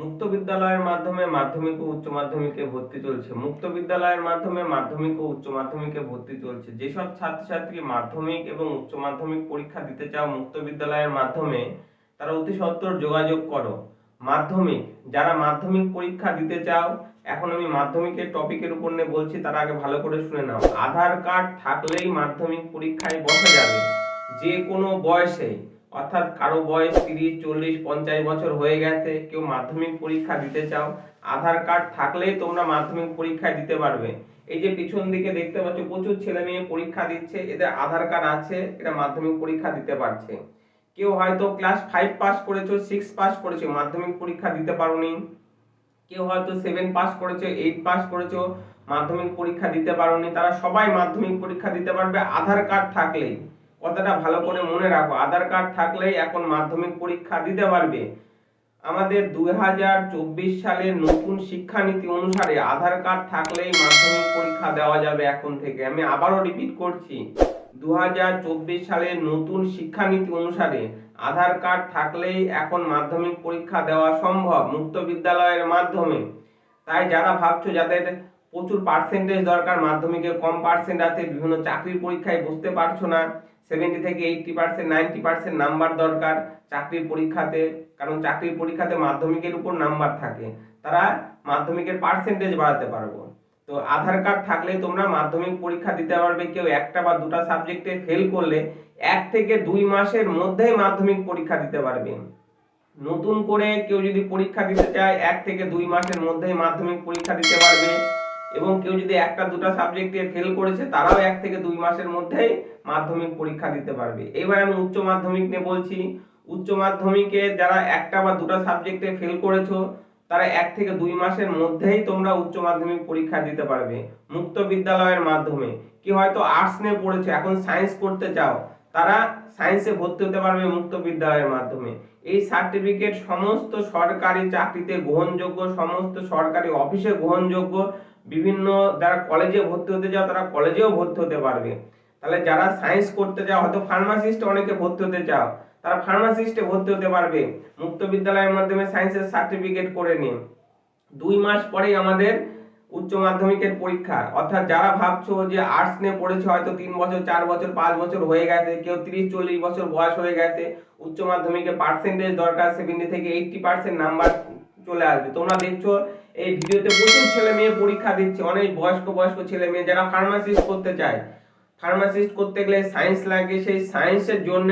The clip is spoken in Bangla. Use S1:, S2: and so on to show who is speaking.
S1: মুক্ত বিদ্যালয়ের মাধ্যমে মাধ্যমিক ও উচ্চ মাধ্যমিকে ভর্তি চলছে। মুক্ত বিদ্যালয়ের মাধ্যমে মাধ্যমিক ও উচ্চ মাধ্যমিকে ভর্তি চলছে। যেসব ছাত্রছাত্রী মাধ্যমিক এবং উচ্চ মাধ্যমিক পরীক্ষা দিতে চাও মুক্ত বিদ্যালয়ের মাধ্যমে, তারা অতি সত্বর যোগাযোগ করো। মাধ্যমিক, যারা মাধ্যমিক পরীক্ষা দিতে চাও, এখন আমি মাধ্যমিকের টপিকের উপর নিয়ে বলছি, তারা আগে ভালো করে শুনে নাও। আধার কার্ড থাকলেই মাধ্যমিক পরীক্ষায় বসা যাবে। যে কোনো বয়সে অর্থাৎ কারও বয়স তিরিশ, চল্লিশ, পঞ্চাশ বছর হয়ে গেছে, কেউ মাধ্যমিক পরীক্ষা দিতে চাও, আধার কার্ড থাকলেই তোমরা মাধ্যমিক পরীক্ষায় দিতে পারবে। এই যে পিছন দিকে দেখতে পাচ্ছ, প্রচুর ছেলে মেয়ে পরীক্ষা দিচ্ছে, এদের আধার কার্ড আছে, এরা মাধ্যমিক পরীক্ষা দিতে পারছে। কেউ হয়তো ক্লাস ফাইভ পাস করেছ সিক্স পাস করেছ, মাধ্যমিক পরীক্ষা দিতে পারোনি। কেউ হয়তো সেভেন পাস করেছ এইট পাস করেছ, মাধ্যমিক পরীক্ষা দিতে পারোনি। তারা সবাই মাধ্যমিক পরীক্ষা দিতে পারবে, আধার কার্ড থাকলেই। কথাটা ভালো করে মনে রাখো। আধার কার্ড থাকলেই এখন মাধ্যমিক পরীক্ষা দিতে পারবে। আমাদের দুই হাজার চব্বিশ সালের নতুন শিক্ষানীতি অনুসারে আধার কার্ড থাকলেই মাধ্যমিক পরীক্ষা দেওয়া যাবে এখন থেকে। আমি আবারও রিপিট করছি। দু হাজার চব্বিশ সালের নতুন শিক্ষানীতি অনুসারে আধার কার্ড থাকলেই এখন মাধ্যমিক পরীক্ষা দেওয়া সম্ভব মুক্ত বিদ্যালয়ের মাধ্যমে। তাই যারা ভাবছ যাদের প্রচুর পার্সেন্টেজ দরকার, মাধ্যমিকে কম পার্সেন্ট আছে, বিভিন্ন চাকরির পরীক্ষায় বসতে পারছ না সেভেন্টি থেকে eighty percent ninety percent number দরকার চাকরির পরীক্ষাতে, কারণ চাকরির পরীক্ষাতে মাধ্যমিকের উপর নাম্বার থাকে। তারা মাধ্যমিকের পার্সেন্টেজ বাড়াতে পারব। তো আধার কার্ড থাকলেই তোমরা মাধ্যমিক পরীক্ষা দিতে পারবে, কেউ একটা বা দুটা সাবজেক্টে ফেল করলে এক থেকে দুই মাসের মধ্যেই মাধ্যমিক পরীক্ষা দিতে পারবে। নতুন করে কেউ যদি পরীক্ষা দিতে চায়, এক থেকে দুই মাসের মধ্যেই মাধ্যমিক পরীক্ষা দিতে পারবে। এবং কেউ যদি একটা, দুটো সাবজেক্টে ফেল করেছে, তারাও এক থেকে দুই মাসের মধ্যেই মাধ্যমিক পরীক্ষা দিতে পারবে। এবার আমি উচ্চ মাধ্যমিক নিয়ে বলছি। উচ্চ মাধ্যমিকে যারা একটা বা দুটো সাবজেক্টে ফেল করেছ, তারা এক থেকে দুই মাসের মধ্যেই তোমরা উচ্চ মাধ্যমিক পরীক্ষা দিতে পারবে মুক্ত বিদ্যালয়ের মাধ্যমে। কি হয়তো আর্টস নিয়ে পড়েছো, এখন সায়েন্স করতে চাও তারা সায়েন্সে ভর্তি হতে পারবে মুক্ত বিদ্যালয়ের মাধ্যমে। এই সার্টিফিকেট সমস্ত সরকারি চাকরিতে গ্রহণযোগ্য, সমস্ত সরকারি অফিসে গ্রহণযোগ্য, বিভিন্ন যারা কলেজে ভর্তি হতে চাও তারা কলেজেও ভর্তি হতে পারবে। তাহলে যারা সায়েন্স করতে চাও, হয়তো ফার্মাসিস্ট অনেকে ভর্তি হতে চাও, তারা ফার্মাসিস্টে ভর্তি হতে পারবে। মুক্ত বিদ্যালয়ের মাধ্যমে সায়েন্সের সার্টিফিকেট করে নিন। দুই মাস পরেই আমাদের উচ্চ মাধ্যমিকের পরীক্ষা। অর্থাৎ যারা ভাবছ যে আর্টস নিয়ে পড়েছে, হয়তো তিন বছর, চার বছর, পাঁচ বছর হয়ে গেছে, কেউ তিরিশ, চল্লিশ বছর বয়স হয়ে গেছে, উচ্চ মাধ্যমিকে পার্সেন্টেজ দরকার সেভেন্টি থেকে এইটটি পার্সেন্ট নাম্বার চলে আসবে। তোমরা দেখছ, এই ভিডিওতে প্রচুর ছেলে মেয়ে পরীক্ষা দিচ্ছে, অনেক বয়স্ক বয়স্ক ছেলে মেয়ে যারা ফার্মাসিস্ট করতে চায়। ফার্মাসিস্ট করতে গেলে সায়েন্স লাগে, সেই সায়েন্সের জন্য